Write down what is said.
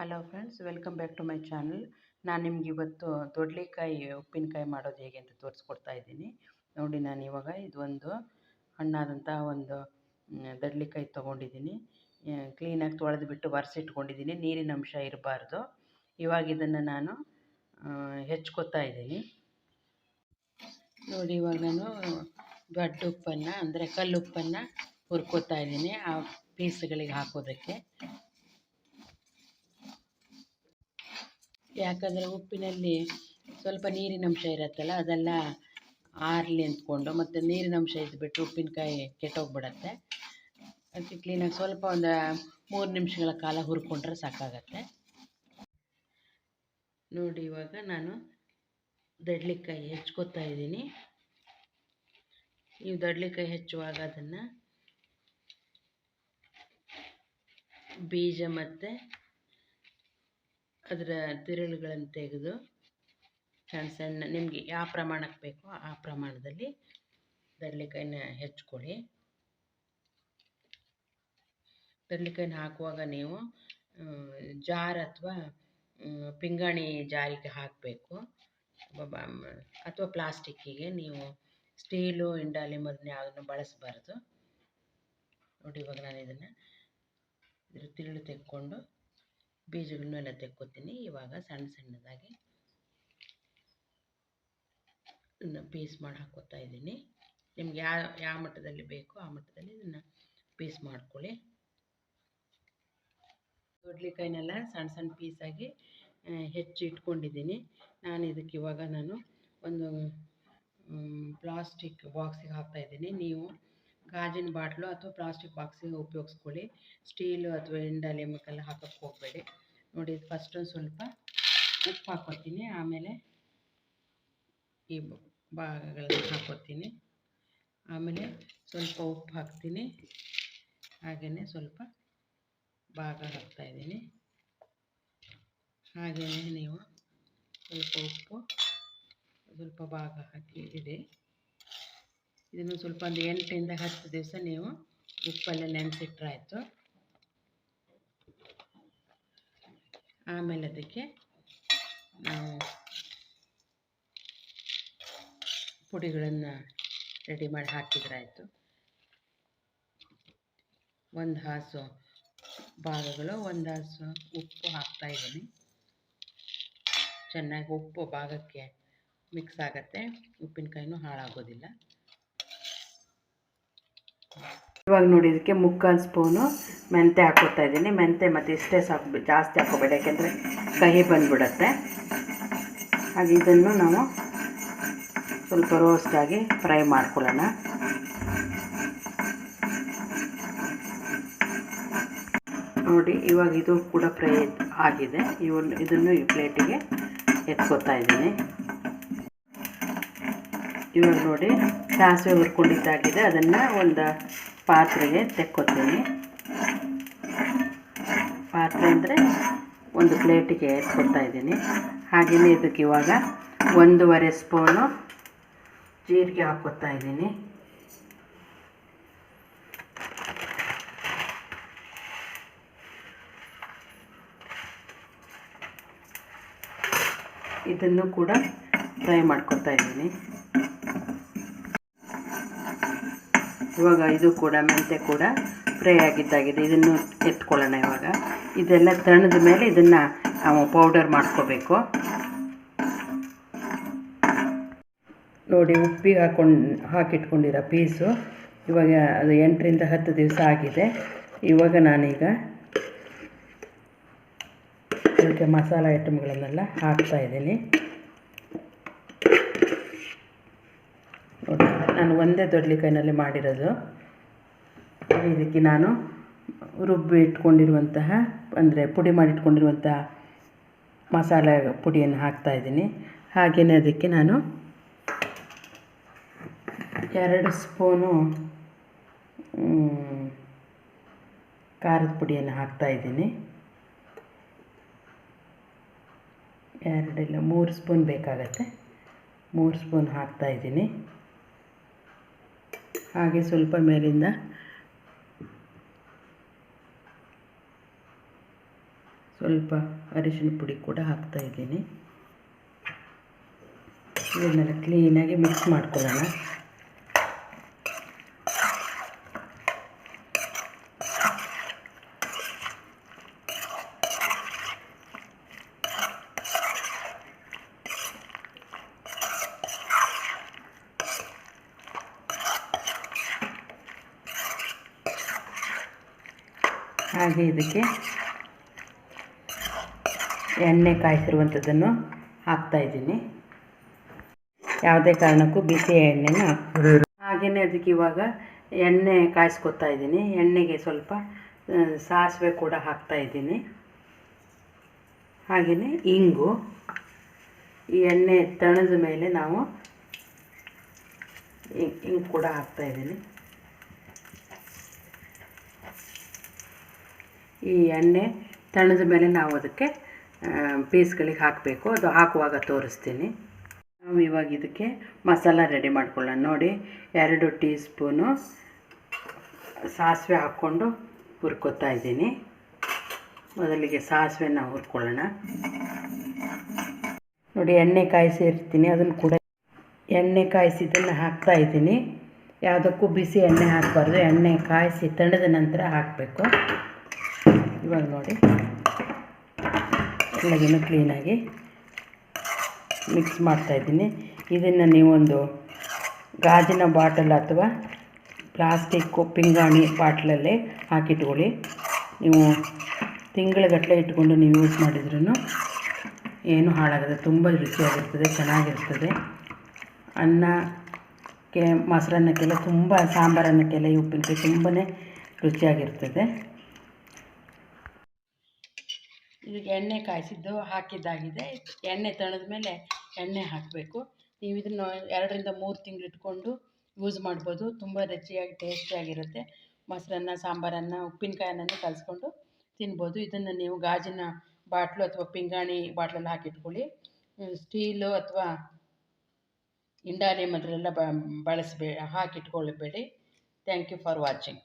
Hello friends welcome back to my channel ನಾನು ನಿಮ್ಗೆ ಇವತ್ತು ದೊಡ್ಲಿಕಾಯಿ, ಉಪ್ಪಿನಕಾಯಿ ಮಾಡೋದು ಹೇಗೆ ಅಂತ ತೋರಿಸ್ಕೊಡ್ತಾ ಇದ್ದೀನಿ. ನೋಡಿ, ನಾನು ಇವಾಗ ಇದೊಂದು ಹಣ್ಣಾದಂಥ ಒಂದು ದಡ್ಲಿಕಾಯಿ ತೊಗೊಂಡಿದ್ದೀನಿ. ಕ್ಲೀನಾಗಿ ತೊಳೆದು ಬಿಟ್ಟು ಒರೆಸಿಟ್ಕೊಂಡಿದ್ದೀನಿ ನೀರಿನ ಅಂಶ ಇರಬಾರ್ದು. ಇವಾಗ ಇದನ್ನು ನಾನು ಹೆಚ್ಕೊತಾ ಇದ್ದೀನಿ. ನೋಡಿ, ಇವಾಗ ನಾನು ದೊಡ್ಡ ಉಪ್ಪನ್ನು, ಅಂದರೆ ಕಲ್ಲುಪ್ಪನ್ನು ಹುರ್ಕೋತಾ ಇದ್ದೀನಿ ಆ ಪೀಸ್ಗಳಿಗೆ ಹಾಕೋದಕ್ಕೆ. ಯಾಕಂದರೆ ಉಪ್ಪಿನಲ್ಲಿ ಸ್ವಲ್ಪ ನೀರಿನಂಶ ಇರುತ್ತಲ್ಲ, ಅದೆಲ್ಲ ಆರಲಿ ಅಂದ್ಕೊಂಡು ಮತ್ತು ನೀರಿನಂಶ ಇದ್ದುಬಿಟ್ಟು ಉಪ್ಪಿನಕಾಯಿ ಕೆಟ್ಟೋಗ್ಬಿಡತ್ತೆ. ಅದಕ್ಕೆ ಕ್ಲೀನಾಗಿ ಸ್ವಲ್ಪ ಒಂದು ಮೂರು ನಿಮಿಷಗಳ ಕಾಲ ಹುರ್ಕೊಂಡ್ರೆ ಸಾಕಾಗತ್ತೆ. ನೋಡಿ, ಇವಾಗ ನಾನು ದಡ್ಲಿಕಾಯಿ ಹೆಚ್ಕೊತಾ ಇದ್ದೀನಿ. ನೀವು ದಡ್ಲಿಕಾಯಿ ಹೆಚ್ಚುವಾಗ ಅದನ್ನು ಬೀಜ ಮತ್ತು ಅದರ ತಿರುಳುಗಳನ್ನು ತೆಗೆದು ಸಣ್ಣ ಸಣ್ಣ, ನಿಮಗೆ ಯಾವ ಪ್ರಮಾಣಕ್ಕೆ ಬೇಕೋ ಆ ಪ್ರಮಾಣದಲ್ಲಿ ದಡ್ಲಿಕಾಯಿನ ಹೆಚ್ಚಿಕೊಳ್ಳಿ ದಡ್ಲಿಕಾಯಿನ ಹಾಕುವಾಗ ನೀವು ಜಾರ್ ಅಥವಾ ಪಿಂಗಾಣಿ ಜಾರಿಗೆ ಹಾಕಬೇಕು. ಅಥವಾ ಪ್ಲಾಸ್ಟಿಕ್ಕಿಗೆ ನೀವು ಸ್ಟೀಲು ಅದನ್ನ ಯಾವುದನ್ನು ಬಳಸಬಾರ್ದು. ನೋಡಿ ಇವಾಗ ನಾನು ಇದನ್ನು ತಿರುಳು ತೆಕ್ಕೊಂಡು ಬೀಜಗಳನ್ನೆಲ್ಲ ತೆಕ್ಕೋತೀನಿ. ಇವಾಗ ಸಣ್ಣ ಸಣ್ಣದಾಗಿ ಪೀಸ್ ಮಾಡಿ ಹಾಕೋತಾ ಇದ್ದೀನಿ. ನಿಮ್ಗೆ ಯಾವ ಯಾವ ಮಟ್ಟದಲ್ಲಿ ಬೇಕೋ ಆ ಮಟ್ಟದಲ್ಲಿ ಇದನ್ನು ಪೀಸ್ ಮಾಡ್ಕೊಳ್ಳಿ. ದೊಡ್ಲಿಕಾಯಿನೆಲ್ಲ ಸಣ್ಣ ಸಣ್ಣ ಪೀಸಾಗಿ ಹೆಚ್ಚು ಇಟ್ಕೊಂಡಿದ್ದೀನಿ. ನಾನು ಇದಕ್ಕೆ ಇವಾಗ ನಾನು ಒಂದು ಪ್ಲಾಸ್ಟಿಕ್ ಬಾಕ್ಸಿಗೆ ಹಾಕ್ತಾಯಿದ್ದೀನಿ ನೀವು ಗಾಜಿನ ಬಾಟ್ಲು ಅಥವಾ ಪ್ಲಾಸ್ಟಿಕ್ ಬಾಕ್ಸಿಗೆ ಉಪಯೋಗಿಸ್ಕೊಳ್ಳಿ. ಸ್ಟೀಲು ಅಥವಾ ಇಂಡಾಲಿಯಮ್ಗೆಲ್ಲ ಹಾಕೋಕ್ಕೆ ಹೋಗಬೇಡಿ. ನೋಡಿ ಫಸ್ಟ್ ಒಂದು ಸ್ವಲ್ಪ ಉಪ್ಪು ಹಾಕ್ಕೊತೀನಿ ಆಮೇಲೆ ಈ ಭಾಗಗಳನ್ನ ಹಾಕ್ಕೊತೀನಿ ಆಮೇಲೆ ಸ್ವಲ್ಪ ಉಪ್ಪು ಹಾಕ್ತೀನಿ. ಹಾಗೆಯೇ ಸ್ವಲ್ಪ ಭಾಗ ಹಾಕ್ತಾಯಿದ್ದೀನಿ ಹಾಗೆಯೇ ನೀವು ಸ್ವಲ್ಪ ಉಪ್ಪು, ಸ್ವಲ್ಪ ಭಾಗ ಹಾಕಿ ಇದೆ ಇದನ್ನು ಸ್ವಲ್ಪ ಒಂದು ಎಂಟರಿಂದ ಹತ್ತು ದಿವಸ ನೀವು ಉಪ್ಪಲ್ಲಿ ನೆನೆಸಿಟ್ರೆ ಆಯಿತು ಆಮೇಲೆ ಅದಕ್ಕೆ ನಾವು ಪುಡಿಗಳನ್ನು ರೆಡಿ ಮಾಡಿ ಹಾಕಿದ್ರಾಯಿತು. ಒಂದು ಹಾಸು ಭಾಗಗಳು, ಒಂದು ಹಾಸು ಉಪ್ಪು ಹಾಕ್ತಾ ಇದ್ದೀನಿ. ಚೆನ್ನಾಗಿ ಉಪ್ಪು ಭಾಗಕ್ಕೆ ಮಿಕ್ಸ್ ಆಗುತ್ತೆ. ಉಪ್ಪಿನಕಾಯಿನೂ ಹಾಳಾಗೋದಿಲ್ಲ. ಇವಾಗ ನೋಡಿ, ಇದಕ್ಕೆ ಮುಕ್ಕಾಲು ಸ್ಪೂನು ಮೆಂತೆ ಹಾಕೋತಾ ಇದ್ದೀನಿ. ಮೆಂತೆ ಮತ್ತು ಇಷ್ಟೇ ಸಾಕು ಜಾಸ್ತಿ ಹಾಕೋಬೇಡಿ ಯಾಕೆಂದರೆ ಕಹಿ ಬಂದುಬಿಡತ್ತೆ. ಹಾಗೆ ಇದನ್ನು ನಾವು ಸ್ವಲ್ಪ ರೋಸ್ಟಾಗಿ ಫ್ರೈ ಮಾಡ್ಕೊಳ್ಳೋಣ. ನೋಡಿ, ಇವಾಗ ಇದು ಕೂಡ ಫ್ರೈ ಆಗಿದೆ. ಇವನ್ ಇದನ್ನು ಈ ಪ್ಲೇಟಿಗೆ ಎತ್ಕೋತಾ ಇದ್ದೀನಿ. ಇವಾಗ ನೋಡಿ, ಸಾಸಿವೆ ಹುರ್ಕೊಂಡಿದ್ದಾಗಿದೆ. ಅದನ್ನು ಒಂದು ಪಾತ್ರೆಗೆ ತೆಕ್ಕೋತೀನಿ ಪಾತ್ರೆ ಅಂದರೆ ಒಂದು ಪ್ಲೇಟಿಗೆ ಕೊಡ್ತಾ ಇದ್ದೀನಿ. ಹಾಗೆಯೇ ಇದಕ್ಕೆ ಇವಾಗ ಒಂದೂವರೆ ಸ್ಪೂನು ಜೀರಿಗೆ ಹಾಕೋತಾ ಇದ್ದೀನಿ. ಇದನ್ನು ಕೂಡ ಫ್ರೈ ಮಾಡ್ಕೊತಾ ಇದ್ದೀನಿ. ಇವಾಗ ಇದು ಕೂಡ ಮೆಂತೆ ಕೂಡ ಫ್ರೈ ಆಗಿದ್ದಾಗಿದೆ. ಇದನ್ನು ಎತ್ಕೊಳ್ಳೋಣ ಇವಾಗ. ಇದೆಲ್ಲ ತಣ್ಣದ ಮೇಲೆ ಇದನ್ನು ಪೌಡರ್ ಮಾಡ್ಕೋಬೇಕು. ನೋಡಿ, ಉಪ್ಪಿಗೆ ಹಾಕೊಂಡು, ಹಾಕಿಟ್ಕೊಂಡಿರೋ ಪೀಸು. ಇವಾಗ ಅದು ಎಂಟರಿಂದ ಹತ್ತು ದಿವಸ ಆಗಿದೆ. ಇವಾಗ ನಾನೀಗ ಇದಕ್ಕೆ ಮಸಾಲ ಐಟಮ್ಗಳನ್ನೆಲ್ಲ ಹಾಕ್ತಾಯಿದ್ದೀನಿ ನೋಡಿ ನಾನು ಒಂದೇ ದೊಡ್ಲಿಕಾಯಿನಲ್ಲಿ ಮಾಡಿರೋದು. ಇದಕ್ಕೆ ನಾನು ರುಬ್ಬಿ ಇಟ್ಕೊಂಡಿರುವಂತಹ, ಅಂದರೆ ಪುಡಿ ಮಾಡಿಟ್ಕೊಂಡಿರುವಂತಹ ಮಸಾಲೆ ಪುಡಿಯನ್ನು ಹಾಕ್ತಾಯಿದ್ದೀನಿ ಹಾಗೆಯೇ ಅದಕ್ಕೆ ನಾನು ಎರಡು ಸ್ಪೂನು ಖಾರದ ಪುಡಿಯನ್ನು ಹಾಕ್ತಾಯಿದ್ದೀನಿ ಎರಡಿಲ್ಲ ಮೂರು ಸ್ಪೂನ್ ಬೇಕಾಗತ್ತೆ. ಮೂರು ಸ್ಪೂನ್ ಹಾಕ್ತಾಯಿದ್ದೀನಿ ಹಾಗೆ ಸ್ವಲ್ಪ ಮೇಲಿಂದ. ಸ್ವಲ್ಪ ಅರಿಶಿನ ಪುಡಿ ಕೂಡ ಹಾಕ್ತಾ ಇದ್ದೀನಿ. ಇದನ್ನೆಲ್ಲ ಕ್ಲೀನಾಗಿ ಮಿಕ್ಸ್ ಮಾಡ್ಕೊಳ್ಳೋಣ. ಹಾಗೆ ಇದಕ್ಕೆ ಎಣ್ಣೆ ಕಾಯಿಸಿರುವಂಥದ್ದನ್ನು ಹಾಕ್ತಾಯಿದ್ದೀನಿ ಯಾವುದೇ ಕಾರಣಕ್ಕೂ ಬಿಸಿ ಎಣ್ಣೆನ ಹಾಗೆಯೇ ಅದಕ್ಕೆ ಇವಾಗ ಎಣ್ಣೆ ಕಾಯಿಸ್ಕೊತಾ ಇದ್ದೀನಿ. ಎಣ್ಣೆಗೆ ಸ್ವಲ್ಪ ಸಾಸಿವೆ ಕೂಡ ಹಾಕ್ತಾ ಇದ್ದೀನಿ. ಹಾಗೆಯೇ ಇಂಗು. ಈ ಎಣ್ಣೆ ತಣದ ಮೇಲೆ ನಾವು ಇಂಗು ಕೂಡ ಹಾಕ್ತಾ ಈ ಎಣ್ಣೆ ತಣದ ಮೇಲೆ ನಾವು ಅದಕ್ಕೆ ಪೀಸ್ಗಳಿಗೆ ಹಾಕಬೇಕು. ಅದು ಹಾಕುವಾಗ ತೋರಿಸ್ತೀನಿ. ನಾವು ಇವಾಗ ಇದಕ್ಕೆ ಮಸಾಲ ರೆಡಿ ಮಾಡ್ಕೊಳ್ಳೋಣ. ನೋಡಿ, ಎರಡು ಟೀ ಸ್ಪೂನು ಸಾಸಿವೆ ಹಾಕ್ಕೊಂಡು ಹುರ್ಕೊತಾ ಇದ್ದೀನಿ. ಮೊದಲಿಗೆ ಸಾಸಿವೆನ ಹುರ್ಕೊಳ್ಳೋಣ. ನೋಡಿ, ಎಣ್ಣೆ ಕಾಯಿಸಿ ಇರ್ತೀನಿ. ಅದನ್ನು ಕೂಡ ಎಣ್ಣೆ ಕಾಯಿಸಿದ್ದನ್ನು ಹಾಕ್ತಾ ಇದ್ದೀನಿ. ಯಾವುದಕ್ಕೂ ಬಿಸಿ ಎಣ್ಣೆ ಹಾಕಬಾರ್ದು. ಎಣ್ಣೆ ಕಾಯಿಸಿ ತಣ್ಣದ ನಂತರ ಹಾಕಬೇಕು. ಇವಾಗ ನೋಡಿ. ಎಲ್ಲದನ್ನು ಕ್ಲೀನಾಗಿ ಮಿಕ್ಸ್ ಮಾಡ್ತಾಯಿದ್ದೀನಿ ಇದನ್ನು ನೀವೊಂದು ಗಾಜಿನ ಬಾಟಲ್ ಅಥವಾ ಪ್ಲಾಸ್ಟಿಕ್ಕು ಪಿಂಗಾಣಿ ಬಾಟ್ಲಲ್ಲೇ ಹಾಕಿಟ್ಕೊಳ್ಳಿ. ನೀವು ತಿಂಗಳಗಟ್ಟಲೆ ಇಟ್ಕೊಂಡು ನೀವು ಯೂಸ್ ಮಾಡಿದ್ರೂ ಏನು ಹಾಳಾಗದೆ, ತುಂಬ ರುಚಿಯಾಗಿರ್ತದೆ, ಚೆನ್ನಾಗಿರ್ತದೆ. ಅನ್ನಕ್ಕೆ ಮೊಸರನ್ನಕ್ಕೆಲ್ಲ ತುಂಬ ಸಾಂಬಾರನ್ನಕ್ಕೆಲ್ಲ ಈ ಉಪ್ಪಿನಕಾಯಿ ತುಂಬಾ ರುಚಿಯಾಗಿರ್ತದೆ. ಇದಕ್ಕೆ ಎಣ್ಣೆ ಕಾಯಿಸಿದ್ದು ಹಾಕಿದ್ದಾಗಿದೆ. ಎಣ್ಣೆ ತಣದ ಮೇಲೆ ಎಣ್ಣೆ ಹಾಕಬೇಕು. ನೀವು ಇದನ್ನು ಎರಡರಿಂದ ಮೂರು ತಿಂಗಳು ಇಟ್ಕೊಂಡು ಯೂಸ್ ಮಾಡ್ಬೋದು. ತುಂಬ ರುಚಿಯಾಗಿ ಟೇಸ್ಟಿಯಾಗಿರುತ್ತೆ ಮೊಸರನ್ನ, ಸಾಂಬಾರನ್ನು ಉಪ್ಪಿನಕಾಯನ್ನು ಕಲಿಸ್ಕೊಂಡು ತಿನ್ಬೋದು. ಇದನ್ನು ನೀವು ಗಾಜಿನ ಬಾಟ್ಲು ಅಥವಾ ಪಿಂಗಾಣಿ ಬಾಟ್ಲಲ್ಲಿ ಹಾಕಿಟ್ಕೊಳ್ಳಿ. ಸ್ಟೀಲು ಅಥವಾ ಇಂಡಾಲಿಯಮ್ ಅದರೆಲ್ಲ ಬಳಸಬೇ, ಹಾಕಿಟ್ಕೊಳ್ಬೇಡಿ. Thank you for watching